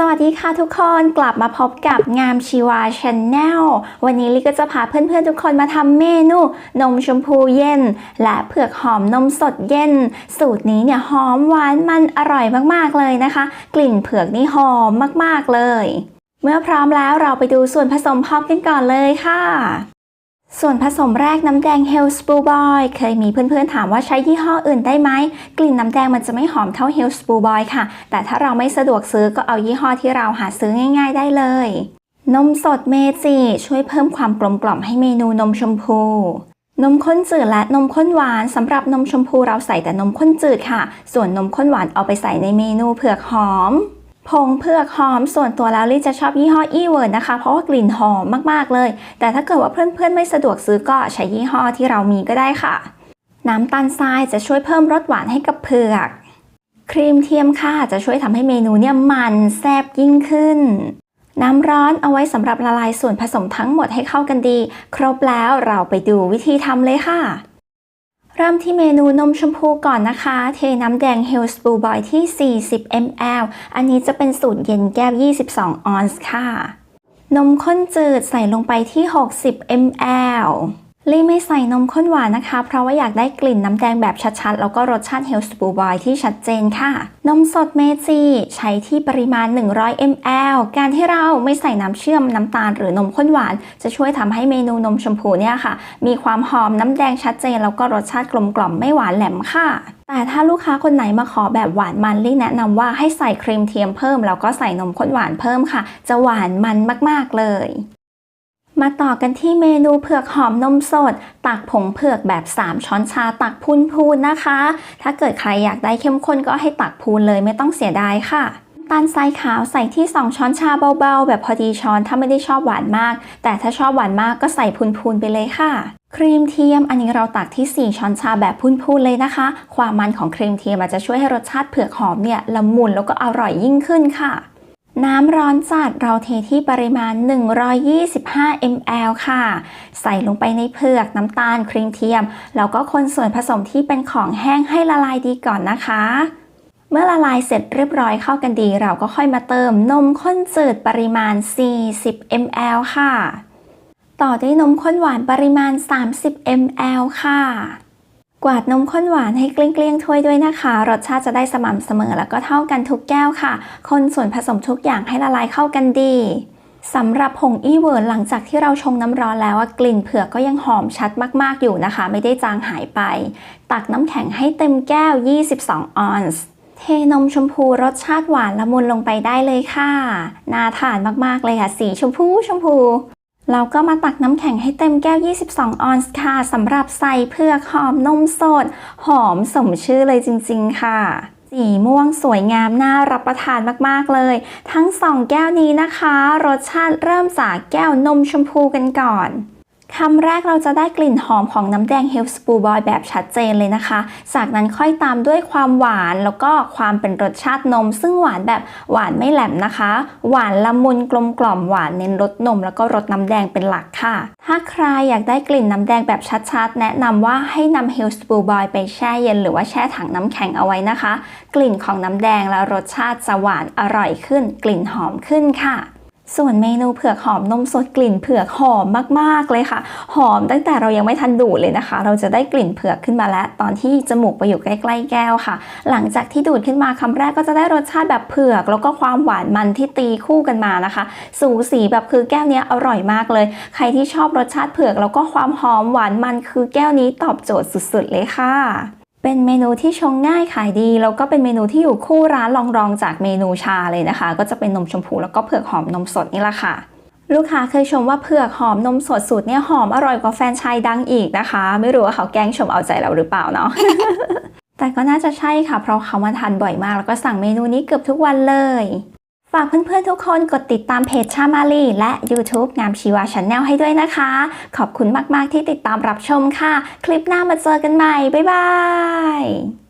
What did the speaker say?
สวัสดีค่ะทุกคนกลับมาพบกับงามชีวาชาแนลวันนี้ลิก็จะพาเพื่อนๆทุกคนมาทำเมนูนมชมพูเย็น และเผือกหอมนมสดเย็น สูตรนี้เนี่ยหอมหวานมันอร่อยมากๆเลยนะคะ กลิ่นเผือกนี่หอมมากๆเลย เมื่อพร้อมแล้วเราไปดูส่วนผสมพร้อมกันก่อนเลยค่ะ ส่วนผสมแรกน้ำแดง h e l l s p o o Boy เคยมีเพื่อนๆถามว่าใช้ยี่ห้ออื่นได้ไหม กลิ่นน้ำแดงมันจะไม่หอมเท่า h e l l s p o o Boy ค่ะ แต่ถ้าเราไม่สะดวกซื้อก็เอายี่ห้อที่เราหาซื้อง่ายๆได้เลย นมสดเมจิช่วยเพิ่มความกลมกล่อมให้เมนูนมชมพู นมข้นจืดและนมข้นหวานสำหรับนมชมพูเราใส่แต่นมข้นจืดค่ะ ส่วนนมข้นหวานเอาไปใส่ในเมนูเผือกหอม ผงเผือกหอมส่วนตัวแล้วลี่จะชอบยี่ห้ออีเวิร์ดนะคะ เพราะว่ากลิ่นหอมมากๆเลย แต่ถ้าเกิดว่าเพื่อนๆไม่สะดวกซื้อก็ใช้ยี่ห้อที่เรามีก็ได้ค่ะ น้ำตาลทรายจะช่วยเพิ่มรสหวานให้กับเผือก ครีมเทียมค่ะจะช่วยทำให้เมนูเนี่ยมันแซ่บยิ่งขึ้น น้ำร้อนเอาไว้สำหรับละลายส่วนผสมทั้งหมดให้เข้ากันดี ครบแล้วเราไปดูวิธีทำเลยค่ะ เริ่มที่เมนูนมชมพูก่อนนะคะ เทน้ำแดงเฮลส์บลูบอยที่ 40 ml อันนี้จะเป็นสูตรเย็นแก้ว 22 ออนซ์ค่ะ นมข้นจืดใส่ลงไปที่ 60 ml ลี่ไม่ใส่นมข้นหวานนะคะ เพราะว่าอยากได้กลิ่นน้ำแดงแบบชัดๆ แล้วก็รสชาติ h e l l s p o o Boy ที่ชัดเจนค่ะ นมสดเมจิใช้ที่ปริมาณ 100 ml การที่เราไม่ใส่น้ำเชื่อมน้ำตาลหรือนมข้นหวาน จะช่วยทำให้เมนูนมชมพูเนี่ยค่ะ มีความหอมน้ำแดงชัดเจน แล้วก็รสชาติกลมกล่อมไม่หวานแหลมค่ะแต่ถ้าลูกค้าคนไหนมาขอแบบหวานมันลี่แนะนำว่าให้ใส่ครีมเทียมเพิ่มแล้วก็ใส่นมข้นหวานเพิ่มค่ะ จะหวานมันมากๆเลย มาต่อกันที่เมนูเผือกหอมนมสด ตักผงเผือกแบบ 3 ช้อนชาตักพูนๆนะคะ ถ้าเกิดใครอยากได้เข้มข้นก็ให้ตักพูนเลยไม่ต้องเสียดายค่ะน้ำตาลทรายขาวใส่ที่ 2 ช้อนชาเบาๆ แบบพอดีช้อนถ้าไม่ได้ชอบหวานมาก แต่ถ้าชอบหวานมากก็ใส่พูนๆไปเลยค่ะ ครีมเทียมอันนี้เราตักที่ 4 ช้อนชาแบบพูนๆเลยนะคะ ความมันของครีมเทียมอาจจะช่วยให้รสชาติเผือกหอมเนี่ยละมุนแล้วก็อร่อยยิ่งขึ้นค่ะ น้ำร้อนจัดเราเทที่ปริมาณ 125 ml ค่ะ ใส่ลงไปในเผือกน้ำตาลครีมเทียม แล้วก็คนส่วนผสมที่เป็นของแห้งให้ละลายดีก่อนนะคะ เมื่อละลายเสร็จเรียบร้อยเข้ากันดี เราก็ค่อยมาเติมนมข้นจืดปริมาณ 40 ml ค่ะ ต่อด้วยนมข้นหวานปริมาณ 30 ml ค่ะ กวาดนมข้นหวานให้เกลี้ยงๆถ้วยด้วยนะคะ รสชาติจะได้สม่ำเสมอแล้วก็เท่ากันทุกแก้วค่ะ คนส่วนผสมทุกอย่างให้ละลายเข้ากันดีสำหรับผงอีเวิร์ดหลังจากที่เราชงน้ำร้อนแล้วกลิ่นเผือกก็ยังหอมชัดมากๆอยู่นะคะ ไม่ได้จางหายไป ตักน้ำแข็งให้เต็มแก้ว 22 ออนซ์เทนมชมพูรสชาติหวานละมุนลงไปได้เลยค่ะ น่าทานมากๆเลยค่ะ สีชมพูชมพู เราก็มาตักน้ำแข็งให้เต็มแก้ว 22 ออนซ์ค่ะสำหรับใส่เพื่อหอมนมสด หอมสมชื่อเลยจริง ๆ ค่ะสีม่วงสวยงามน่ารับประทานมากๆเลย ทั้งสองแก้วนี้นะคะ รสชาติเริ่มจากแก้วนมชมพูกันก่อน คำแรกเราจะได้กลิ่นหอมของน้ำแดง h e l l s p o o Boy แบบชัดเจนเลยนะคะ จากนั้นค่อยตามด้วยความหวานแล้วก็ความเป็นรสชาตินม ซึ่งหวานแบบหวานไม่แหลมนะคะ หวานละมุนกลมกล่อมหวานเน้นรสนม แล้วก็รสน้ำแดงเป็นหลักค่ะ ถ้าใครอยากได้กลิ่นน้ำแดงแบบชัดๆ แนะนำว่าให้นำ h e l l s p o o Boy ไปแช่เย็นหรือว่าแช่ถังน้ำแข็งเอาไว้นะคะ กลิ่นของน้ำแดงและรสชาติจะหวานอร่อยขึ้น กลิ่นหอมขึ้นค่ะ ส่วนเมนูเผือกหอมนมสดกลิ่นเผือกหอมมากๆเลยค่ะ หอมตั้งแต่เรายังไม่ทันดูดเลยนะคะ เราจะได้กลิ่นเผือกขึ้นมาแล้ว ตอนที่จมูกไปอยู่ใกล้ๆแก้วค่ะ หลังจากที่ดูดขึ้นมาคำแรกก็จะได้รสชาติแบบเผือก แล้วก็ความหวานมันที่ตีคู่กันมานะคะ สูสีแบบคือแก้วนี้อร่อยมากเลย ใครที่ชอบรสชาติเผือก แล้วก็ความหอมหวานมันคือแก้วนี้ตอบโจทย์สุดๆเลยค่ะ เป็นเมนูที่ชงง่ายขายดีแล้วก็เป็นเมนูที่อยู่คู่ร้านรองๆจากเมนูชาเลยนะคะ ก็จะเป็นนมชมพูแล้วก็เผือกหอมนมสดนี่แหละค่ะ ลูกค้าเคยชมว่าเผือกหอมนมสดสูตรเนี่ยหอมอร่อยกว่าแฟนชายดังอีกนะคะ ไม่รู้ว่าเขาแกล้งชมเอาใจเราหรือเปล่าเนาะแต่ก็น่าจะใช่ค่ะ เพราะเขามาทานบ่อยมาก แล้วก็สั่งเมนูนี้เกือบทุกวันเลย ฝากเพื่อนๆทุกคนกดติดตามเพจชามาลีและ YouTube งามชีวาชาแนลให้ด้วยนะคะ ขอบคุณมากๆที่ติดตามรับชมค่ะ คลิปหน้ามาเจอกันใหม่ บ๊ายบาย